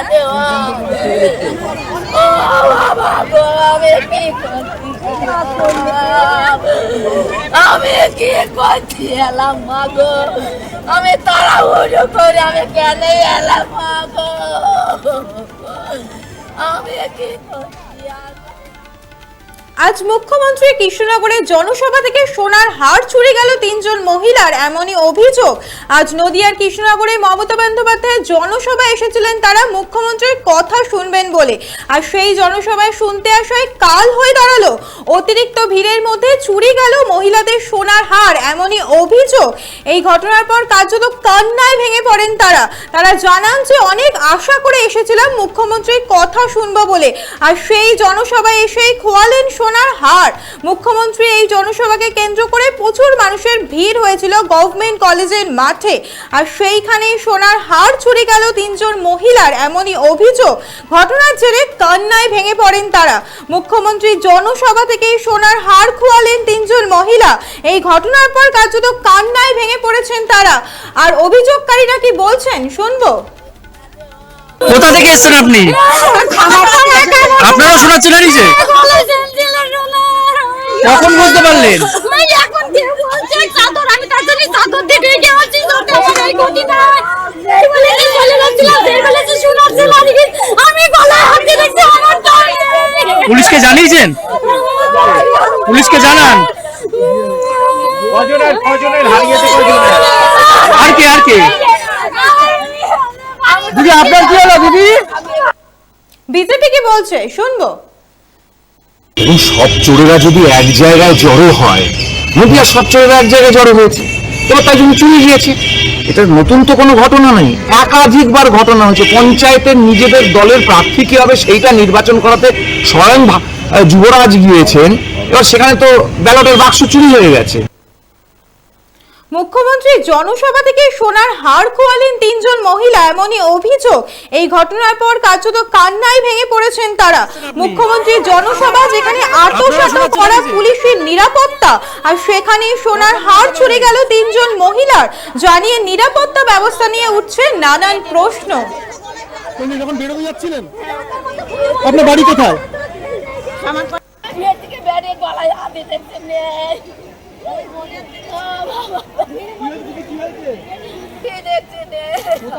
কেন ও বাবা গো আমি কি আমি কি করছি এলাম মাগো আমি তারা উজো করে আমি কেন এলাম মাগো আমি কি করছি আজ মুখ্যমন্ত্রী কৃষ্ণনগরের জনসভা থেকে সোনার হার চুরি গেল তিনজন মহিলার, এমনই অভিযোগ। আজ নদিয়ার কৃষ্ণনগরে মমতা বন্দ্যোপাধ্যায় জনসভায় এসেছিলেন তারা, মুখ্যমন্ত্রীর কথা শুনবেন বলে। আর সেই জনসভায় শুনতে আসায় কাল হয়ে দাঁড়াল। অতিরিক্ত ভিড়ের মধ্যে চুরি গেল মহিলাদের সোনার হার, এমনই অভিযোগ। এই ঘটনার পর কার্যত কান্নায় ভেঙে পড়েন তারা। তারা জানান যে অনেক আশা করে এসেছিলাম মুখ্যমন্ত্রীর কথা শুনব বলে। আর সেই জনসভায় এসেই খোয়ালেন হার মুখ্যমন্ত্রী এই জনসভাকে কেন্দ্র করে প্রচুর মানুষের ভিড় হয়েছিল গভর্নমেন্ট কলেজের মাঠে আর সেইখানেই সোনার হার চুরি গেল তিনজন মহিলার এমনই অভিযোগ ঘটনার জেরে কান্নায় ভেঙে পড়েন তারা মুখ্যমন্ত্রী জনসভা থেকেই সোনার হার খোয়ালেন তিনজন মহিলা এই ঘটনার পর কার্যত কান্নায় ভেঙে পড়েছেন তারা আর অভিযোগকারীরা কি বলছেন শুনব কোথা থেকে এসেছেন আপনি আপনারা শোনাচ্ছেন নিজে কখন বুঝতে পারলেন। পুলিশকে জানিয়েছেন? পুলিশকে জানান। আর কে আর কে? দিদি আপনার কি হলো দিদি? বিজেপি কি বলছে? শুনব। এবং সব চোরেরা যদি এক জায়গায় জড়ো হয়, নদিয়া সব চোরেরা এক জায়গায় জড়ো হয়েছে, এবার তাই জন্য চুরি গিয়েছে। এটা নতুন তো কোনো ঘটনা নেই। একাধিকবার ঘটনা হয়েছে। পঞ্চায়েতের নিজেদের দলের প্রার্থী কি হবে সেইটা নির্বাচন করাতে স্বয়ং যুবরাজ গিয়েছেন। এবার সেখানে তো ব্যালটের বাক্স চুরি হয়ে গেছে। মুখ্যমন্ত্রী জনসভা থেকে সোনার হার খোয়ালেন তিনজন মহিলা এমনই অভিযোগ। এই ঘটনার পর কার্যত কান্নায় ভেঙে পড়েছেন তারা। মুখ্যমন্ত্রীর জনসভা যেখানে আত্মসাত করা পুলিশের নিরাপত্তা আর সেখানে সোনার হার ছুড়ে গেল তিনজন মহিলার জানিয়ে নিরাপত্তা ব্যবস্থা নিয়ে উঠছে নানান প্রশ্ন। আপনি যখন বেরোতে যাচ্ছিলেন আপনার বাড়ি কোথায়? বিয়ে থেকে বেরিয়ে গলায় হাত দিয়ে দেখছি নেই। ও বাবা। কি দেখছি নেই। আমি ওই সবার বাবা থেকে এসেছি।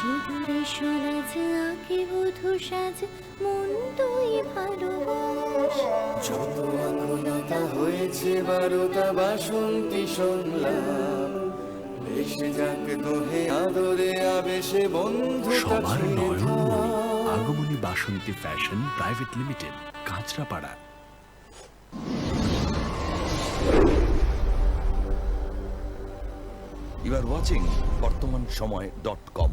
সিঁদুরে সোলাজ আঁকে বধু সাজ মন তুই ভালোবাস। যত আকুলতা হয়েছে বারোটা বাসন্তী এসে যাক দোহে আদরে আবেশে বন্ধু সবার নয়নমণি Agomoni Basanti fashion private limited Kanchrapara. You are watching বর্তমান সময় ডট কম